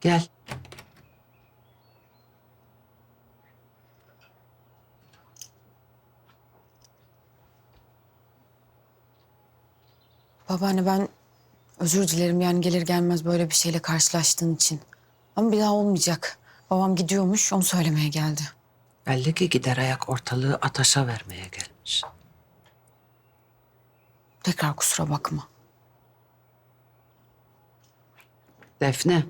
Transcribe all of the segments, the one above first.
Gel. Babaanne ben özür dilerim yani gelir gelmez böyle bir şeyle karşılaştığın için. Ama bir daha olmayacak. Babam gidiyormuş onu söylemeye geldi. Belli ki gider ayak ortalığı ataşa vermeye gelmiş. Tekrar kusura bakma. Defne.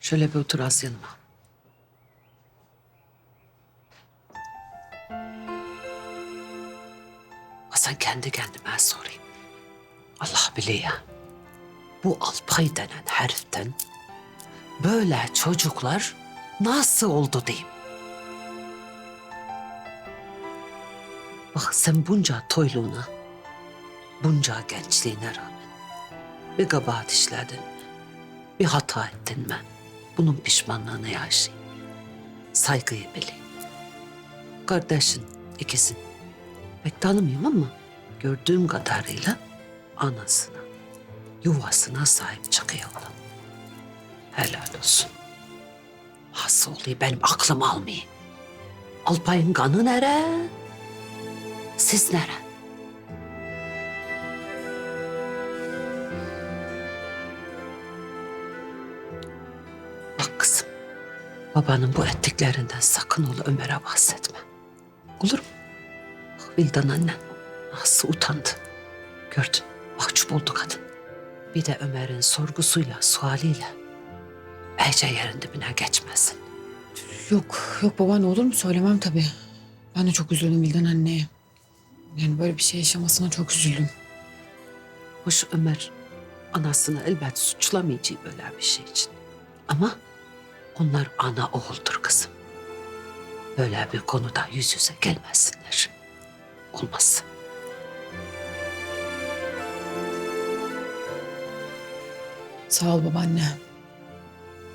Şöyle bir otur az yanıma. Hasan kendi kendime sorayım. Allah biliyor. Bu Alpay denen heriften böyle çocuklar nasıl oldu diyeyim. Bak sen bunca toyluğuna, bunca gençliğine rağmen bir kabahat işledin? Bir hata ettin mi? Bunun pişmanlığını yaşayın. Saygıyı bilin. Kardeşin ikizin. Pek tanımıyorum ama gördüğüm kadarıyla anasına, yuvasına sahip çıkıyorlar. Helal olsun. Hasıl oluyor benim aklım almıyor. Alpay'ın kanı nere? Siz nere? Babanın bu ettiklerinden sakın ola Ömer'e bahsetme. Olur mu? Bak Vildan annen nasıl utandı. Gördün, mahcup oldu kadın. Bir de Ömer'in sorgusuyla, sualiyle iyice yerin dibine geçmesin. Yok yok babaanne olur mu söylemem tabii. Ben de çok üzüldüm Bildan anneye. Yani böyle bir şey yaşamasına çok üzüldüm. Hoş Ömer anasını elbet suçlamayacak böyle bir şey için. Ama onlar ana oğuldur kızım. Böyle bir konuda yüz yüze gelmesinler. Olmaz. Sağ ol babaanne.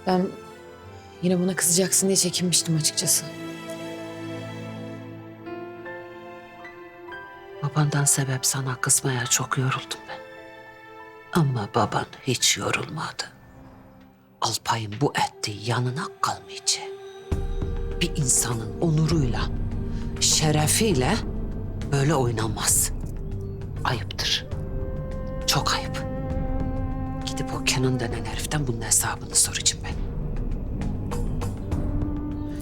Ben yine buna kızacaksın diye çekinmiştim açıkçası. Babandan sebep sana kızmaya çok yoruldum ben. Ama baban hiç yorulmadı. Alpay'ın bu ettiği yanına kalmayacak. Bir insanın onuruyla, şerefiyle böyle oynanmaz. Ayıptır. Çok ayıp. Gidip o Kenan denen heriften bunun hesabını soracağım ben.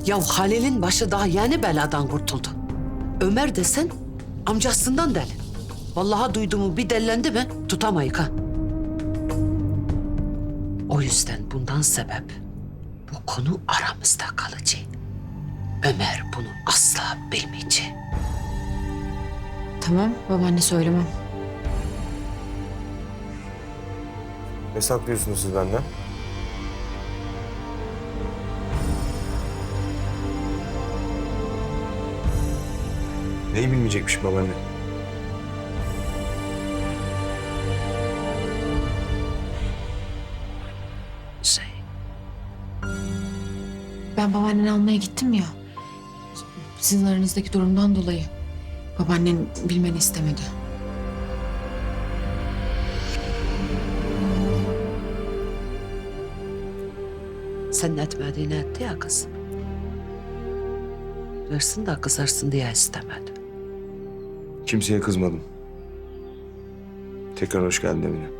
Ya Halil'in başı daha yeni beladan kurtuldu. Ömer desen amcasından deli. Vallahi duyduğumu bir dellendi mi tutamayık ha. O yüzden bundan sebep bu konu aramızda kalıcı. Ömer bunu asla bilmeyecek. Tamam babaanne söylemem. Ne saklıyorsunuz siz benden? Neyi bilmeyecekmiş babaanne? Ben babaanneni almaya gittim ya. Sizin aranızdaki durumdan dolayı. Babaannen bilmeni istemedi. senin etmediğini etti ya kız. Versin de kızarsın diye istemedi. Kimseye kızmadım. Tekrar hoş geldin evine.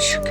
Şükür.